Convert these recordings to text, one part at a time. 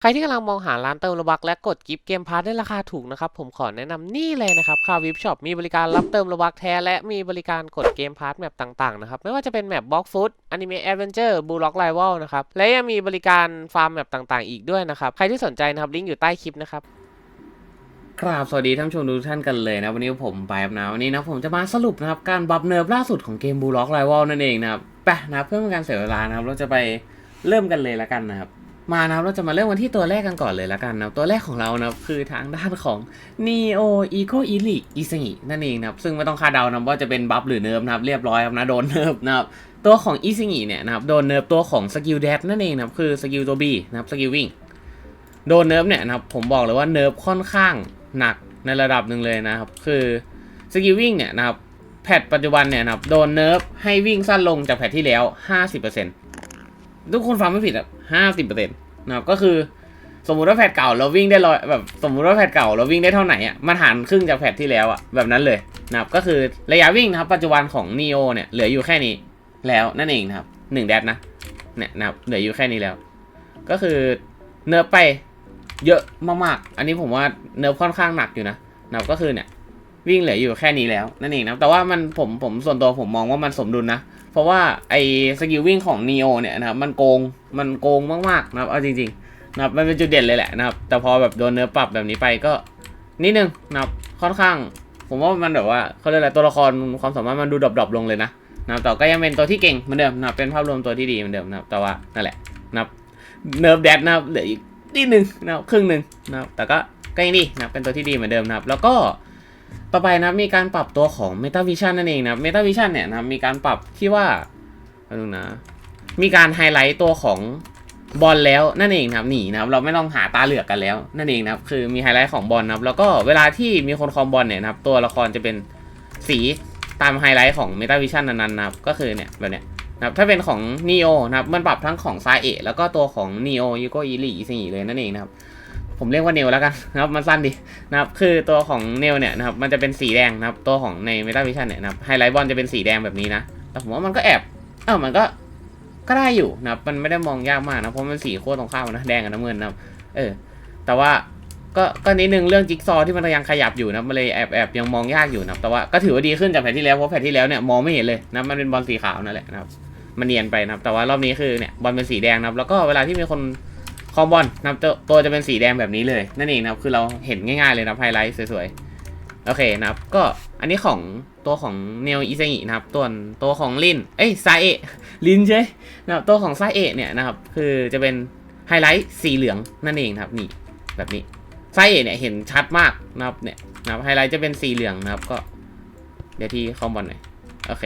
ใครที่กำลังมองหาร้านเติมโลบักและกดกิฟต์เกมพาร์ทได้ราคาถูกนะครับ ผมขอแนะนำนี่เลยนะครับคาวิฟช็อปมีบริการรับเติมโลบักแท้ และมีบริการกดเกมพาร์ทแมปต่างๆนะครับ ไม่ว่าจะเป็นแมปบล็อกฟุตอนิเมะแอดเวนเจอร์บูล็อกไลวลนะครับ และยังมีบริการฟาร์มแมปต่างๆ อีกด้วยนะครับ ใครที่สนใจนะครับ ลิงก์อยู่ใต้คลิปนะครับครับสวัสดีท่านผู้ชมทุกท่านกันเลยนะวันนี้ผมไปครับนะวันนี้นะผมจะมาสรุปนะครับการบัฟเนิร์ฟล่าสุดของเกมบูล็อกไ i ว a l นั่นเองนะครับไปนะเพื่อเป็นการเสียเวลานะครับเราจะไปเริ่มกันเลยละกันนะครับ มานะครับเราจะมาเริ่มกันที่ตัวแรกกันก่อนเลยละกันนะตัวแรกของเรานะคือทางด้านของ Neo Eco Elite i s e นั่นเองนะครับซึ่งไม่ต้องคาดเดานะว่าจะเป็นบัฟหรือเนิร์ฟนะครับเรียบร้อยครับนะโดนเนิร์ฟนะครับตัวของ i s e เนี่ยนะครับโดนเนิร์ฟตัวของสกิลแดดนั่นเองนะครับคือสกิลตัว B นะครับสกิลวิ่งโดนเนิร์ฟเนี่ยนะครับผมบอกเลยว่าเนิร์ฟค่อนข้างหนักในระดับหนึ่งเลยนะครับคือสกิลวิ่งเนี่ยนะครับแพทปัจจุบันเนี่ยนะครับโดนเนิร์ฟให้วิ่งสั้นลงจากแพทที่แล้ว 50% ทุกคนฟังไม่ผิดอะ50%นต์นะครับก็คือ สมมุติว่าแพทเก่าเราวิ่งได้ร้อยแบบสมมุติว่าแพทเก่าเราวิ่งได้เท่าไหร่อะมันหารครึ่งจากแพทที่แล้วอะแบบนั้นเลยนะครับก็คือระยะวิ่งนะครับปัจจุบันของ Neo เนี่ยเหลืออยู่แค่นี้แล้วนั่นเองนะครับหนึ่งแดดนะเนี่ยนะครับเหลืออยู่แค่นี้แล้ว ก็คือเนิร์ฟไปเยอะมากๆ อันนี้ผมว่าเนิร์ฟค่อนข้างหนักอยู่นะนะครับก็คือเนี่ย วิ่งเหลืออยู่แค่นี้แล้วนั่นเองนะแต่ว่ามันผมผมส่วนตัวผมมองว่ามันสมดุลนะเพราะว่าไอ้สกิลวิ่งของ n ี o เนี่ยนะครับมันโกงมันโกงมากๆนะครับเอาจริงๆนะครับมันเป็นจุดเด่นเลยแหละนะครับ แต่พอแบบโดนเนื้อปรับแบบนี้ไปก็นิดนึงนะครับค่อนข้าง ผมว่ามันแบบว่าเขาเรียกอะไรตัวละครความสามารถมันดูดรอปๆลงเลยนะนะครับแต่ก็ยังเป็นตัวที่เก่งเหมือนเดิมนะครับเป็นภาพรวมตัวที่ดีเหมือนเดิมนะครับแต่ว่านั่นแหละนะครับเนิร์ฟแดดนะครับเหลืออีกนิดนึงนะครับครึ่งหนึ่งนะครับแต่ก็ก็ยังดีนะครับเป็นตัวที่ดีเหมือนเดิมนะครับ แล้วก็ ต่อไปนะมีการปรับตัวของ Meta Vision นั่นเองนะ Meta Vision เนี่ยนะมีการปรับที่ว่าดูนะ มีการไฮไลท์ตัวของบอลแล้วนั่นเองนะครับหนีนะครับเราไม่ต้องหาตาเหลือกกันแล้ว นั่นเองนะครับคือมีไฮไลท์ของบอลนะครับแล้วก็เวลาที่มีคนคอมบอลเนี่ยนะครับตัวละครจะเป็นสีตามไฮไลท์ของ Meta Vision นั้นๆนะครับก็คือเนี่ยแบบเนี้ยนะครับถ้าเป็นของ Neo นะครับมันปรับทั้งของซาเอะแล้วก็ตัวของ Neo y u k o i l i สี่เลยนั่นเองนะครับ ผมเรียกว่าเน o แล้วกันนะครับมันสั้นดีนะครับคือตัวของเน o เนี่ยนะครับมันจะเป็นสีแดงนะครับตัวของใน Meta Vision เนี่ยนะครับไฮไลท์บอลจะเป็นสีแดงแบบนี้นะแต่ผมว่ามันก็แอบเออมันก็ก็ได้อยู่นะครับมันไม่ได้มองยากมากนะเพราะมันสีโคตรตรงข้ามนะแดงกับน้ำเงินนะครับเออแต่ว่าก็ก็นิดนึงเรื่องจิ๊กซอที่มันยังขยับอยู่นะมันเลยแอบแอบยังมองยากอยู่นะแต่ว่าก็ถือว่าดีขึ้นจากแผ่นที่แล้วเพราะแผ่นที่แล้วเนี่ยมองไม่เห็นเลยนะมันเป็นบอลสีขาวนั่นแหละนะครับมันเนียนไปนะครับแต่ว่ารอบนี้คือเนี่ยบอลเป็นสีแดงนะครับแล้วก็เวลาที่มีคน อมบอลนับตัวจะเป็นสีแดงแบบนี้เลย นั่นเองนะครับคือเราเห็นง่ายๆเลยนะไฮไลท์สวยๆ โอเคนะครับ ก็อันนี้ของตัวของเนลอิซงินะครับ ตัวตัวของลิน เอ้ยซเอะลินใช่นะครับตัวของซาเอะเนี่ยนะครับ คือจะเป็นไฮไลท์สีเหลืองนั่นเองนะครับนี่แบบนี้ซาเอะเนี่ยเห็นชัดมากนะครับเนี่ยนะครับไฮไลท์จะเป็นสีเหลืองนะครับก็ เดี๋ยวที่คอมบอลหน่อยโอเค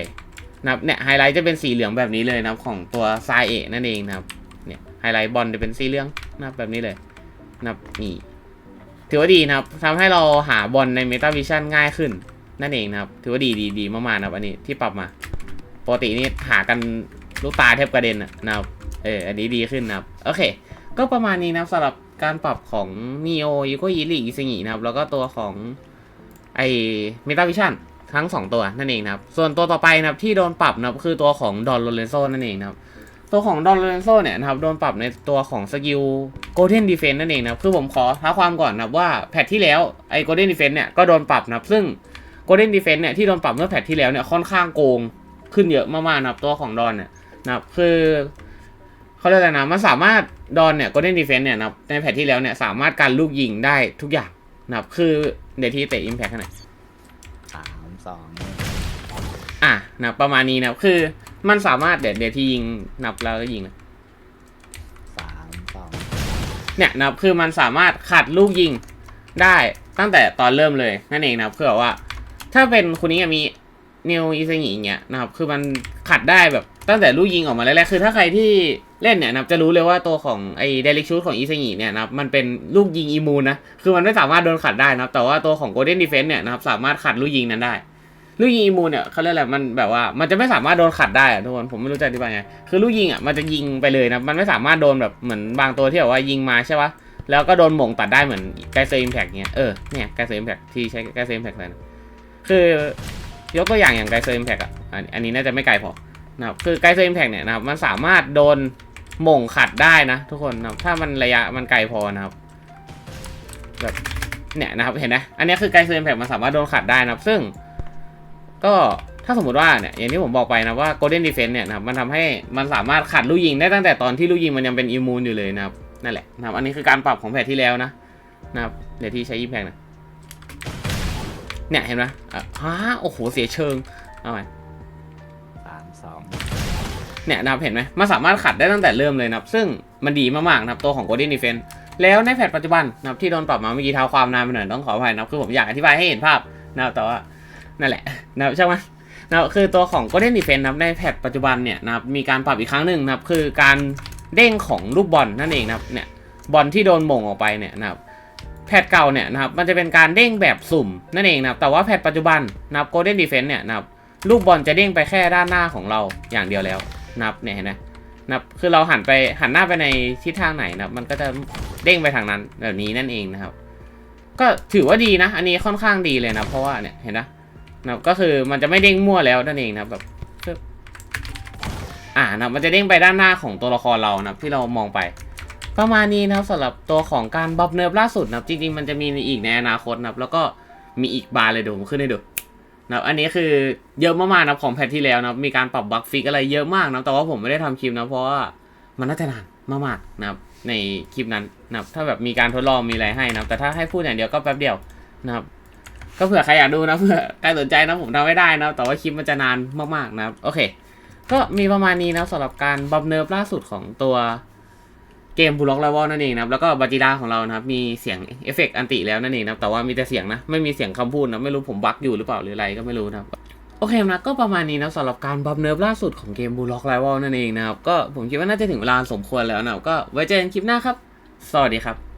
นะครับเนี่ยไฮไลท์จะเป็นสีเหลืองแบบนี้เลยนะครับของตัวซายเอนั่นเองนะครับเนี่ยไฮไลท์บอลจะเป็นสีเหลือง นับแบบนี้เลย นับนี่ถือว่าดีนะครับทำให้เราหาบอลใน Meta Vision ง่ายขึ้น นั่นเองนะครับ ถือว่าดีดีดีมากๆนะครับอันนี้ที่ปรับมาปกตินี่หากันลูกตาแทบกระเด็นนะครับเอออันนี้ดีขึ้นนะครับ โอเค ก็ประมาณนี้นะครับสำหรับการปรับของ Neo y u k o i l i อิซิงินะครับ แล้วก็ตัวของไอ้ Meta Vision ทั้ง 2 ตัวนั่นเองนะครับ ส่วนตัวต่อไปนะครับที่โดนปรับนะครับคือตัวของดอนโลเรนโซนั่นเองนะครับ ตัวของดอนโลเรนโซเนี่ยนะครับโดนปรับในตัวของสกิลโกลเด้นดีเฟนนั่นเองนะครับคือผมขอท้าความก่อนนะครับว่าแพทที่แล้วไอ้โกลเด้นดีเฟนเนี่ยก็โดนปรับนะครับซึ่งโกลเด้นดีเฟนเนี่ยที่โดนปรับเมื่อแพทที่แล้วเนี่ยค่อนข้างโกงขึ้นเยอะมากๆนะครับตัวของดอนเนี่ยนะครับคือเขาเรียกอะไรนะมันสามารถดอนเนี่ยโกลเด้นดีเฟนเนี่ยนะครับในแพทที่แล้วเนี่ยสามารถการลูกยิงได้ทุกอย่างนะครับคือเดี๋ยวที่เตะอิมแพคขนาดสามสองอะนะประมาณนี้นะคือ มันสามารถเดี๋ยวเดี๋ยวที่ยิงนับแล้วก็ยิงนะสามสองเนี่ยนะครับคือมันสามารถขัดลูกยิงได้ตั้งแต่ตอนเริ่มเลยนั่นเองนะครับคือแบบว่า ถ้าเป็นคนนี้มีนิวอิซงิอย่างเงี้ยนะครับคือมันขัดได้แบบตั้งแต่ลูกยิงออกมาแรกๆคือถ้าใครที่เล่นเนี่ยนะครับจะรู้เลยว่าตัวของไอ้เดลิกชูดของอิซงิเนี่ยนะครับมันเป็นลูกยิงอิมูนนะคือมันไม่สามารถโดนขัดได้นะครับแต่ว่าตัวของโกลเด้นดีเฟนต์เนี่ยนะครับสามารถขัดลูกยิงนั้นได้ ลูกยิงอิมูนเนี่ยเขาเรียกอะไรมันแบบว่า มันจะไม่สามารถโดนขัดได้อะทุกคนผมไม่รู้จะอธิบายไงคือลูกยิงอะมันจะยิงไปเลยนะมันไม่สามารถโดนแบบเหมือนบางตัวที่แบบว่ายิงมาใช่ปะแล้วก็โดนหม่งตัดได้เหมือนไกเซอร์อิมแพกเนี้ยเออเนี่ยไกเซอร์อิมแพกที่ใช้ไกเซอร์อิมแพกเลยนะคือยกตัวอย่างอย่างไกเซอร์อิมแพกอะอันนี้น่าจะไม่ไกลพอนะครับคือไกเซอร์อิมแพกเนี่ยนะครับมันสามารถโดนหม่งขัดได้นะ ทุกคนนะครับถ้ามันระยะมันไกลพอนะครับแบบเนี่ยนะครับเห็นไหมอันนี้คือไกเซนแพกมันสามารถโดนขัดได้นะครับ ซึ่ง ก็ถ้าสมมติว่าเนี่ยอย่างที่ผมบอกไปนะว่า Golden Defense เนี่ยนะครับมันทำให้มันสามารถขัดลูกยิงได้ตั้งแต่ตอนที่ลูกยิงมันยังเป็นอิมมูนอยู่เลยนะครับนั่นแหละนะครับอันนี้คือการปรับของแพทที่แล้วนะนะครับเดี๋ยวที่ใช้ยิงแพงนะเนี่ยเห็นไหมอะฮะโอ้โหเสียเชิงเอาใหม่สามสองเนี่ยนะครับเห็นไหมมันสามารถขัดได้ตั้งแต่เริ่มเลยนะครับ ซึ่งมันดีมากๆนะครับตัวของ Golden Defense แล้วในแพทปัจจุบันนะครับที่โดนปรับมาเมื่อกี้เท้าความนานไปหน่อยต้องขออภัยนะครับคือผมอยากอธิบายให้เห็นภาพนะครับแต่ว่า นั่นแหละนะครับใช่ไหมนะครับคือตัวของ Golden Defense นะครับในแพทปัจจุบันเนี่ยนะครับมีการปรับอีกครั้งหนึ่งนะครับคือการเด้งของลูกบอลนั่นเองนะครับเนี่ยบอลที่โดนหม่งออกไปเนี่ยนะครับแพทเก่าเนี่ยนะครับมันจะเป็นการเด้งแบบสุ่มนั่นเองนะครับแต่ว่าแพทปัจจุบันนะครับ Golden Defense เนี่ยนะครับลูกบอลจะเด้งไปแค่ด้านหน้าของเราอย่างเดียวแล้วนับเนี่ยเห็นไหมนับคือเราหันไปหันหน้าไปในทิศทางไหนนะมันก็จะเด้งไปทางนั้นแบบนี้นั่นเองนะครับ ก็ถือว่าดีนะ อันนี้ค่อนข้างดีเลยนะ เพราะว่าเนี่ยเห็นนะ นะก็คือมันจะไม่เด้งมั่วแล้วนั่นเองนะแบบบอ่านะมันจะเด้งไปด้านหน้าของตัวละครเรานะที่เรามองไป ประมาณนี้นะครับสำหรับตัวของการบัฟเนิร์ฟล่าสุดนะจริงๆมันจะมีอีกในอนาคตนะแล้วก็มีอีกบาร์เลยเดี๋ยวผมขึ้นให้ดูนะอันนี้คือเยอะมากๆนะของแพทที่แล้วนะมีการปรับบั๊กฟิกอะไรเยอะมากนะแต่ว่าผมไม่ได้ทำคลิปนะเพราะว่ามันน่าจะนานมากๆนะครับในคลิปนั้นนะครับถ้าแบบมีการทดลองมีอะไรให้นะแต่ถ้าให้พูดอย่างเดียวก็แป๊บเดียวนะครับ ก็เผื่อใครอยากดูนะเผื่อใครสนใจนะผมทำไม่ได้นะ แต่ว่าคลิปมันจะนานมากๆนะครับโอเค ก็มีประมาณนี้นะสำหรับการบัฟเนิร์ฟล่าสุดของตัวเกมบูล็อกไลวอลนั่นเองนะแล้วก็บาจิดาของเรานะครับมีเสียงเอฟเฟกต์อันติแล้วนั่นเองนะแต่ว่ามีแต่เสียงนะไม่มีเสียงคำพูดนะไม่รู้ผมบั๊กอยู่หรือเปล่าหรืออะไรก็ไม่รู้นะครับโอเคนะก็ประมาณนี้นะสำหรับการบัฟเนิร์ฟล่าสุดของเกมบูล็อกไลวอลนั่นเองนะครับก็ผมคิดว่าน่าจะถึงเวลาสมควรแล้วนะก็ไว้เจอกันคลิปหน้าครับ สวัสดีครับ